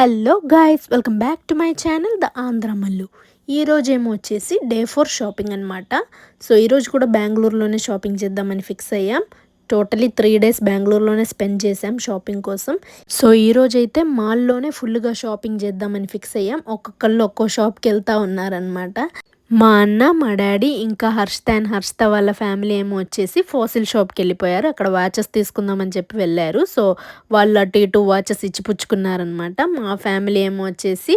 Hello guys welcome back to my channel the Andhramallu ఈరోజు ఏమో వచ్చేసి డే ఫోర్ షాపింగ్ అనమాట సో ఈరోజు కూడా బెంగళూరులోనే షాపింగ్ చేద్దామని ఫిక్స్ అయ్యాం. టోటలీ త్రీ డేస్ బెంగళూరులోనే స్పెండ్ చేసాం షాపింగ్ కోసం. సో ఈరోజు అయితే మాల్లోనే ఫుల్గా షాపింగ్ చేద్దామని ఫిక్స్ అయ్యాం. ఒక్కొక్కళ్ళు ఒక్కో షాప్కి వెళ్తూ ఉన్నారనమాట మా అన్న మా డాడీ ఇంకా హర్షిత అండ్ హర్షిత వాళ్ళ ఫ్యామిలీ ఏమో వచ్చేసి ఫోసిల్ షాప్కి వెళ్ళిపోయారు. అక్కడ వాచెస్ తీసుకుందామని చెప్పి వెళ్ళారు. సో వాళ్ళు అటు ఇటు వాచెస్ ఇచ్చిపుచ్చుకున్నారనమాట మా ఫ్యామిలీ ఏమో వచ్చేసి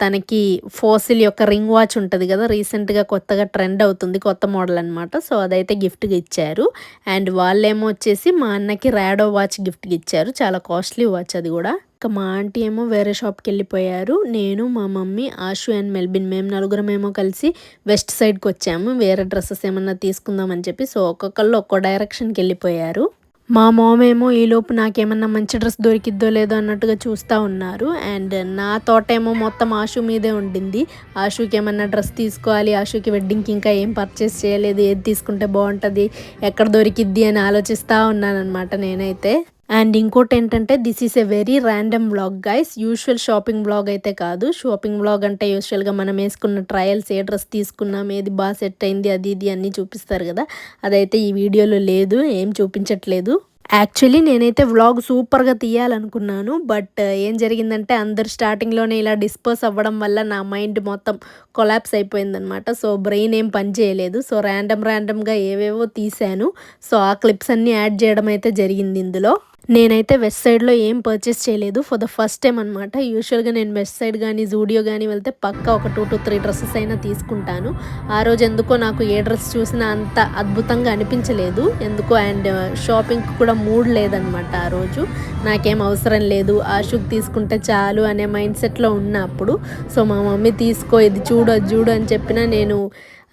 తనకి ఫోసిల్ యొక్క రింగ్ వాచ్ ఉంటుంది కదా రీసెంట్గా కొత్తగా ట్రెండ్ అవుతుంది కొత్త మోడల్ అనమాట సో అదైతే గిఫ్ట్గా ఇచ్చారు. అండ్ వాళ్ళేమో వచ్చేసి మా అన్నకి ర్యాడో వాచ్ గిఫ్ట్గా ఇచ్చారు. చాలా కాస్ట్లీ వాచ్ అది కూడా. ఇక మా ఆంటీ ఏమో వేరే షాప్కి వెళ్ళిపోయారు. నేను మా మమ్మీ ఆషు అండ్ మెల్బిన్ మేము నలుగురం ఏమో కలిసి వెస్ట్ సైడ్కి వచ్చాము. వేరే డ్రెస్సెస్ ఏమన్నా తీసుకుందామని చెప్పి సో ఒక్కొక్కళ్ళు ఒక్కో డైరెక్షన్కి వెళ్ళిపోయారు. మా మామ ఏమో ఈలోపు నాకేమన్నా మంచి డ్రెస్ దొరికిద్దో లేదో అన్నట్టుగా చూస్తూ ఉన్నారు. అండ్ నా తోట ఏమో మొత్తం ఆశు మీదే ఉండింది. ఆశుకి ఏమన్నా డ్రెస్ తీసుకోవాలి ఆశుకి వెడ్డింగ్కి ఇంకా ఏం పర్చేస్ చేయలేదు ఏది తీసుకుంటే బాగుంటుంది ఎక్కడ దొరికిద్ది అని ఆలోచిస్తూ ఉన్నానమాట నేనైతే. అండ్ ఇంకోటి ఏంటంటే this is a very random blog guys. Usual shopping blog అయితే కాదు. షాపింగ్ బ్లాగ్ అంటే యూజువల్గా మనం వేసుకున్న ట్రయల్స్ ఏ డ్రెస్ తీసుకున్నాం ఏది బాగా సెట్ అయింది అది ఇది అన్నీ చూపిస్తారు కదా. అదైతే ఈ వీడియోలో లేదు ఏం చూపించట్లేదు. యాక్చువల్లీ నేనైతే వ్లాగ్ సూపర్గా తీయాలనుకున్నాను బట్ uh, ఏం జరిగిందంటే అందరు స్టార్టింగ్లోనే ఇలా డిస్పర్స్ అవ్వడం వల్ల నా మైండ్ మొత్తం కొలాప్స్ అయిపోయిందనమాట సో బ్రెయిన్ ఏం పని చేయలేదు. సో ర్యాండమ్ ర్యాండమ్గా ఏవేవో తీశాను. సో ఆ క్లిప్స్ అన్నీ యాడ్ చేయడం అయితే జరిగింది ఇందులో. నేనైతే వెస్ట్ సైడ్లో ఏం పర్చేస్ చేయలేదు. ఫర్ ద ఫస్ట్ టైం అనమాట యూజువల్గా నేను వెస్ట్ సైడ్ కానీ జూడియో కానీ వెళ్తే పక్క ఒక టూ టు త్రీ డ్రెస్సెస్ అయినా తీసుకుంటాను. ఆ రోజు ఎందుకో నాకు ఏ డ్రెస్ చూసినా అంత అద్భుతంగా అనిపించలేదు. ఎందుకో అండ్ షాపింగ్కి uh, కూడా మూడ్ లేదనమాట ఆ రోజు. నాకేం అవసరం లేదు. ఆ షూక్ తీసుకుంటే చాలు అనే మైండ్ సెట్లో ఉన్నప్పుడు సో మా మమ్మీ తీసుకో ఇది చూడు చూడు అని చెప్పినా నేను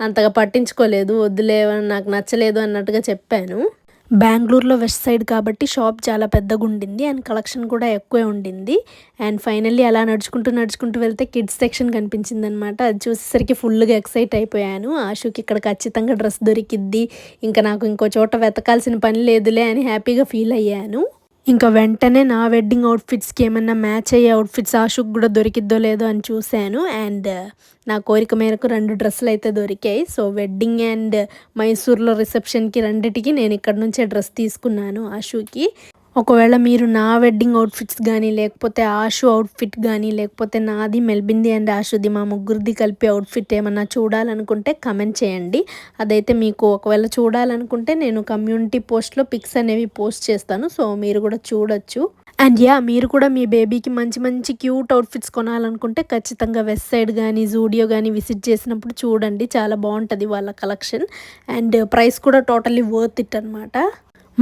అంతగా పట్టించుకోలేదు. వద్దులే నాకు నచ్చలేదు అన్నట్టుగా చెప్పాను. బెంగళూరులో వెస్ట్ సైడ్ కాబట్టి షాప్ చాలా పెద్దగా ఉండింది అండ్ కలెక్షన్ కూడా ఎక్కువే ఉండింది. అండ్ ఫైనల్లీ అలా నడుచుకుంటూ నడుచుకుంటూ వెళ్తే కిడ్స్ సెక్షన్ కనిపించింది అనమాట అది చూసేసరికి ఫుల్గా ఎక్సైట్ అయిపోయాను. ఆశుకి ఇక్కడ ఖచ్చితంగా డ్రెస్ దొరికిద్ది. ఇంకా నాకు ఇంకో చోట వెతకాల్సిన పని లేదులే అని హ్యాపీగా ఫీల్ అయ్యాను. ఇంకా వెంటనే నా వెడ్డింగ్ అవుట్ఫిట్స్కి ఏమన్నా మ్యాచ్ అయ్యే అవుట్ఫిట్స్ ఆశుకు కూడా దొరికిద్దో లేదో అని చూశాను. అండ్ uh, నా కోరిక మేరకు రెండు డ్రెస్సులు అయితే దొరికాయి. సో వెడ్డింగ్ అండ్ మైసూర్లో రిసెప్షన్కి రెండిటికి నేను ఇక్కడ నుంచే డ్రెస్ తీసుకున్నాను ఆశుకి. ఒకవేళ మీరు నా వెడ్డింగ్ అవుట్ఫిట్స్ కానీ లేకపోతే ఆషు అవుట్ఫిట్ కానీ లేకపోతే నాది మెల్బింది అండ్ ఆషుది మా ముగ్గురిది కలిపి అవుట్ఫిట్ ఏమన్నా చూడాలనుకుంటే కమెంట్ చేయండి. అదైతే మీకు ఒకవేళ చూడాలనుకుంటే నేను కమ్యూనిటీ పోస్ట్లో పిక్స్ అనేవి పోస్ట్ చేస్తాను సో మీరు కూడా చూడొచ్చు. అండ్ యా మీరు కూడా మీ బేబీకి మంచి మంచి క్యూట్ అవుట్ఫిట్స్ కొనాలనుకుంటే ఖచ్చితంగా వెస్ట్ సైడ్ కానీ జూడియో కానీ విజిట్ చేసినప్పుడు చూడండి. చాలా బాగుంటుంది వాళ్ళ కలెక్షన్ అండ్ ప్రైస్ కూడా టోటలీ వర్త్ ఇట్ అనమాట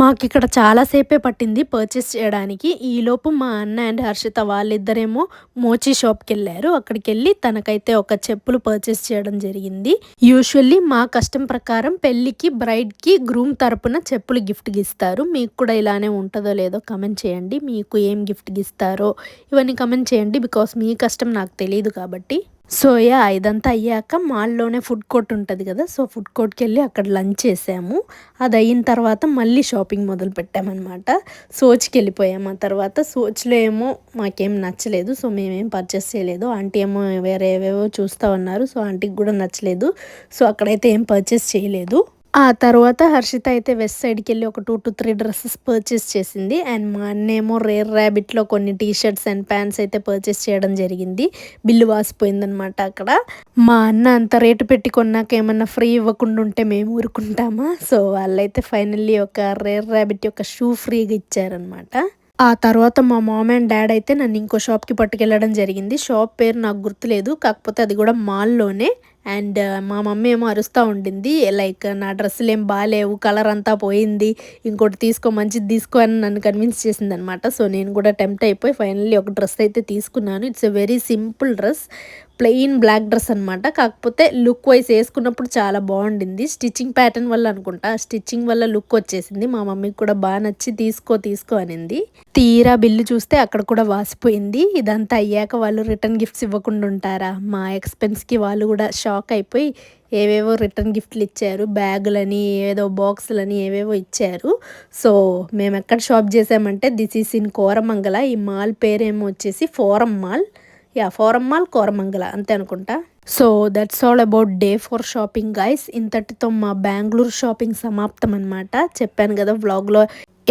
మాకు ఇక్కడ చాలాసేపే పట్టింది పర్చేస్ చేయడానికి. ఈలోపు మా అన్న అండ్ హర్షిత వాళ్ళిద్దరేమో మోచి షాప్కి వెళ్ళారు అక్కడికి వెళ్ళి తనకైతే ఒక చెప్పులు పర్చేస్ చేయడం జరిగింది. యూజువల్లీ మా కష్టం ప్రకారం పెళ్ళికి బ్రైడ్కి గ్రూమ్ తరపున చెప్పులు గిఫ్ట్ ఇస్తారు. మీకు కూడా ఇలానే ఉంటుందో లేదో కమెంట్ చేయండి. మీకు ఏం గిఫ్ట్ ఇస్తారో ఇవన్నీ కమెంట్ చేయండి బికాస్ మీ కష్టం నాకు తెలియదు కాబట్టి. సో యా ఇదంతా అయ్యాక మాల్లోనే ఫుడ్ కోర్ట్ ఉంటుంది కదా సో ఫుడ్ కోర్ట్కి వెళ్ళి అక్కడ లంచ్ చేసాము. అది అయిన తర్వాత మళ్ళీ షాపింగ్ మొదలు పెట్టామన్నమాట. సోచ్కి వెళ్ళిపోయాము. ఆ తర్వాత సోచ్లో ఏమో మాకేం నచ్చలేదు సో మేమేం పర్చేస్ చేయలేదు. ఆంటీ ఏమో వేరే ఏవేవో చూస్తూ ఉన్నారు సో ఆంటీకి కూడా నచ్చలేదు. సో అక్కడైతే ఏం పర్చేస్ చేయలేదు. ఆ తర్వాత హర్షిత అయితే వెస్ట్ సైడ్కి వెళ్ళి ఒక two to three dresses purchase చేసింది. అండ్ మా అన్నేమో రేర్ ర్యాబిట్లో కొన్ని టీ షర్ట్స్ అండ్ ప్యాంట్స్ అయితే పర్చేస్ చేయడం జరిగింది. బిల్లు వాసిపోయిందనమాట అక్కడ. మా అన్న అంత రేటు పెట్టి కొన్నాక ఏమన్నా ఫ్రీ ఇవ్వకుండా ఉంటే మేము ఊరుకుంటామా? సో వాళ్ళైతే ఫైనల్లీ ఒక రేర్ ర్యాబిట్ యొక్క షూ ఫ్రీగా ఇచ్చారనమాట ఆ తర్వాత మా మామ్ అండ్ డాడ్ అయితే నన్ను ఇంకో షాప్కి పట్టుకెళ్ళడం జరిగింది. షాప్ పేరు నాకు గుర్తులేదు. కాకపోతే అది కూడా మాల్లోనే. అండ్ మా మమ్మీ ఏమో అరుస్తూ ఉండింది. లైక్ నా డ్రెస్సులు ఏం బాగాలేవు కలర్ అంతా పోయింది. ఇంకోటి తీసుకో మంచిది తీసుకో అని నన్ను కన్విన్స్ చేసింది అనమాట సో నేను కూడా టెంప్ట్ అయిపోయి ఫైనల్లీ ఒక డ్రెస్ అయితే తీసుకున్నాను. It's a very simple dress. Plain black dress అనమాట కాకపోతే లుక్ వైజ్ వేసుకున్నప్పుడు చాలా బాగుండింది. స్టిచ్చింగ్ ప్యాటర్న్ వల్ల అనుకుంటా. స్టిచ్చింగ్ వల్ల లుక్ వచ్చేసింది. మా మమ్మీకి కూడా బాగా నచ్చి తీసుకో తీసుకో అనింది. తీరా బిల్లు చూస్తే అక్కడ కూడా వాసిపోయింది. ఇదంతా అయ్యాక వాళ్ళు రిటర్న్ గిఫ్ట్స్ ఇవ్వకుండా ఉంటారా? మా ఎక్స్పెన్స్కి వాళ్ళు కూడా షాక్ అయిపోయి ఏవేవో రిటర్న్ గిఫ్ట్లు ఇచ్చారు. బ్యాగులని ఏదో బాక్సులని ఏవేవో ఇచ్చారు. సో మేము ఎక్కడ షాప్ చేసామంటే దిస్ ఈస్ ఇన్ కోరమంగళ. ఈ మాల్ పేరేమో వచ్చేసి Forum mall. Yeah Forum mall Koramangala అంతే అనుకుంటా? So that's all about day four shopping guys ఇంతటితో మా బెంగళూరు షాపింగ్ సమాప్తం అనమాట చెప్పాను కదా వ్లాగ్లో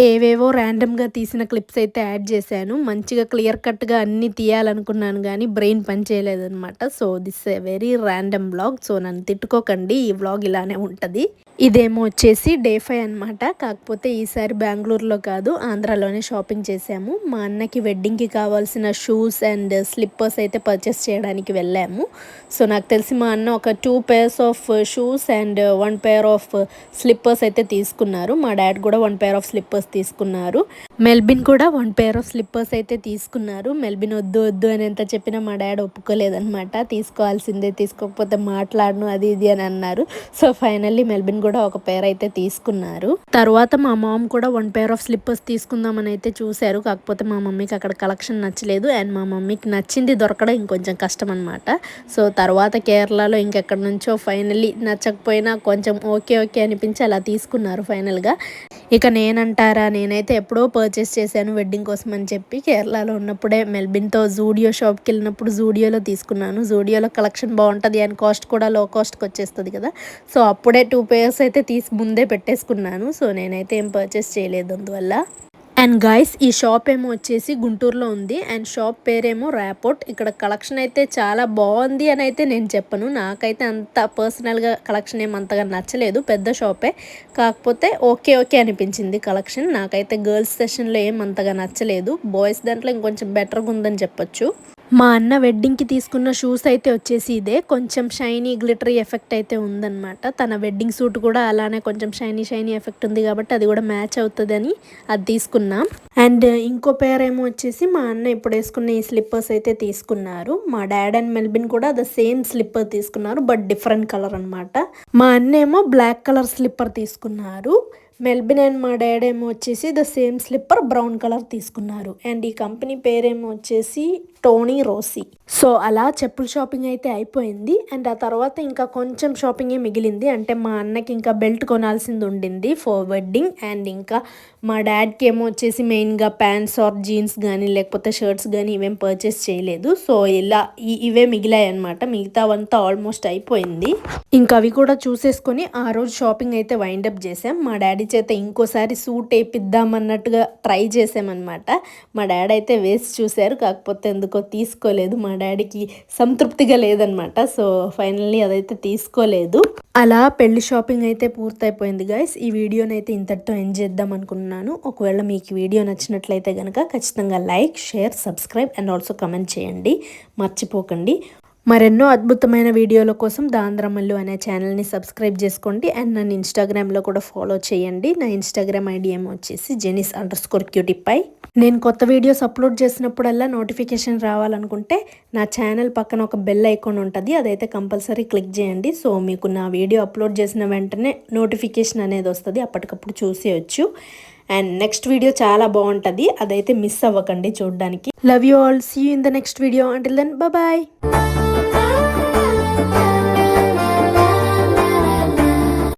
ఏవేవో ర్యాండమ్గా తీసిన క్లిప్స్ అయితే యాడ్ చేశాను. మంచిగా క్లియర్ కట్గా అన్నీ తీయాలనుకున్నాను కానీ బ్రెయిన్ పని చేయలేదనమాట so this a very random vlog so నన్ను తిట్టుకోకండి. ఈ వ్లాగ్ ఇలానే ఉంటుంది. ఇదేమో వచ్చేసి డే ఫైవ్ అనమాట కాకపోతే ఈసారి బెంగళూరులో కాదు ఆంధ్రాలోనే షాపింగ్ చేసాము మా అన్నకి వెడ్డింగ్కి కావాల్సిన షూస్ అండ్ స్లిప్పర్స్ అయితే పర్చేస్ చేయడానికి వెళ్ళాము. సో నాకు తెలిసి మా అన్న ఒక two pairs of shoes and one pair of slippers అయితే తీసుకున్నారు. మా డాడ్ కూడా వన్ పేర్ ఆఫ్ స్లిప్పర్స్ తీసుకున్నారు. మెల్బిన్ కూడా వన్ పేర్ ఆఫ్ స్లిప్పర్స్ అయితే తీసుకున్నారు. మెల్బిన్ వద్దు వద్దు అని ఎంత చెప్పినా మా డాడ్ ఒప్పుకోలేదనమాట తీసుకోవాల్సిందే తీసుకోకపోతే మాట్లాడను అది ఇది అని అన్నారు. సో ఫైనల్లీ మెల్బిన్ కూడా ఒక పేర్ అయితే తీసుకున్నారు. తర్వాత మా మామ్ కూడా వన్ పేర్ ఆఫ్ స్లిప్పర్స్ తీసుకుందామని అయితే చూశారు. కాకపోతే మా మమ్మీకి అక్కడ కలెక్షన్ నచ్చలేదు. అండ్ మా మమ్మీకి నచ్చింది దొరకడం ఇంకొంచెం కష్టం అనమాట సో తర్వాత కేరళలో ఇంకెక్కడి నుంచో ఫైనల్లీ నచ్చకపోయినా కొంచెం ఓకే ఓకే అనిపించి అలా తీసుకున్నారు ఫైనల్గా ఇక నేనంటారా నేనైతే ఎప్పుడో పర్చేస్ చేశాను వెడ్డింగ్ కోసం అని చెప్పి. కేరళలో ఉన్నప్పుడే మెల్బిన్తో జూడియో షాప్కి వెళ్ళినప్పుడు జూడియోలో తీసుకున్నాను. జూడియోలో కలెక్షన్ బాగుంటుంది అండ్ కాస్ట్ కూడా లో కాస్ట్కి వచ్చేస్తుంది కదా. సో అప్పుడే టూ పేర్స్ అయితే తీసి ముందే పెట్టేసుకున్నాను. సో నేనైతే ఏం పర్చేస్ చేయలేదు అందువల్ల. అండ్ గైస్ ఈ షాప్ ఏమో వచ్చేసి గుంటూరులో ఉంది. అండ్ షాప్ పేరేమో ర్యాపోర్ట్ ఇక్కడ కలెక్షన్ అయితే చాలా బాగుంది అని అయితే నేను చెప్పను. నాకైతే అంత పర్సనల్గా కలెక్షన్ ఏమంతగా నచ్చలేదు. పెద్ద షాపే కాకపోతే ఓకే ఓకే అనిపించింది కలెక్షన్ నాకైతే గర్ల్స్ సెషన్లో ఏం అంతగా నచ్చలేదు. బాయ్స్ దాంట్లో ఇంకొంచెం బెటర్గా ఉందని చెప్పొచ్చు. మా అన్న వెడ్డింగ్కి తీసుకున్న షూస్ అయితే వచ్చేసి ఇదే. కొంచెం షైనీ గ్లిటరీ ఎఫెక్ట్ అయితే ఉందన్నమాట. తన వెడ్డింగ్ సూట్ కూడా అలానే కొంచెం షైనీ షైనీ ఎఫెక్ట్ ఉంది కాబట్టి అది కూడా మ్యాచ్ అవుతుందని అది తీసుకున్నాం. అండ్ uh, ఇంకో పేర్ ఏమో వచ్చేసి మా అన్న ఇప్పుడు వేసుకున్న ఈ స్లిప్పర్స్ అయితే తీసుకున్నారు. మా డాడ్ అండ్ మెల్బిన్ కూడా ద సేమ్ స్లిప్పర్ తీసుకున్నారు బట్ డిఫరెంట్ కలర్ అనమాట మా అన్న ఏమో బ్లాక్ కలర్ స్లిప్పర్ తీసుకున్నారు. మెల్బిన్ అండ్ మా డాడ్ ఏమో వచ్చేసి the same slipper brown colour తీసుకున్నారు. అండ్ ఈ కంపెనీ పేరేమో వచ్చేసి టోనీ రోసీ. సో అలా చెప్పుల షాపింగ్ అయితే అయిపోయింది. అండ్ ఆ తర్వాత ఇంకా కొంచెం షాపింగే మిగిలింది. అంటే మా అన్నకి ఇంకా బెల్ట్ కొనాల్సింది ఉండింది ఫర్ వెడ్డింగ్. అండ్ ఇంకా మా డాడ్కి ఏమో వచ్చేసి మెయిన్గా ప్యాంట్స్ ఆర్ జీన్స్ కానీ లేకపోతే షర్ట్స్ కానీ ఇవేం పర్చేస్ చేయలేదు. సో ఇలా ఇవే మిగిలాయి అనమాట మిగతావంతా ఆల్మోస్ట్ అయిపోయింది. ఇంకా అవి కూడా చూసేసుకొని ఆ రోజు షాపింగ్ అయితే వైండప్ చేసాం. మా డాడీ చేత ఇంకోసారి సూట్ వేపిద్దామన్నట్టుగా ట్రై చేసామన్నమాట. మా డాడీ అయితే వేసి చూశారు కాకపోతే ఎందుకో తీసుకోలేదు. మా డాడీకి సంతృప్తిగా లేదనమాట సో ఫైనల్లీ అదైతే తీసుకోలేదు. అలా పెళ్ళి షాపింగ్ అయితే పూర్తయిపోయింది గైస్ ఈ వీడియోని అయితే ఇంతటితో ఎండ్ చేద్దాం అనుకున్నాను ఒకవేళ మీకు వీడియో నచ్చినట్లయితే కనుక ఖచ్చితంగా like share subscribe and also comment చేయండి. మర్చిపోకండి. మరెన్నో అద్భుతమైన వీడియోల కోసం దాంద్రమల్లు అనే ఛానల్ని సబ్స్క్రైబ్ చేసుకోండి. అండ్ నన్ను ఇన్స్టాగ్రామ్లో కూడా ఫాలో చేయండి. నా ఇన్స్టాగ్రామ్ ఐడి ఏమో వచ్చేసి జెనిస్ అండర్ స్కోర్ క్యూటిపై. నేను కొత్త వీడియోస్ అప్లోడ్ చేసినప్పుడల్లా నోటిఫికేషన్ రావాలనుకుంటే నా ఛానల్ పక్కన ఒక బెల్ ఐకాన్ ఉంటుంది. అదైతే కంపల్సరీ క్లిక్ చేయండి. సో మీకు నా వీడియో అప్లోడ్ చేసిన వెంటనే నోటిఫికేషన్ అనేది వస్తుంది. అప్పటికప్పుడు చూసేయచ్చు. అండ్ నెక్స్ట్ వీడియో చాలా బాగుంటుంది. అదైతే మిస్ అవ్వకండి చూడడానికి. Love you all see in the next video until then bye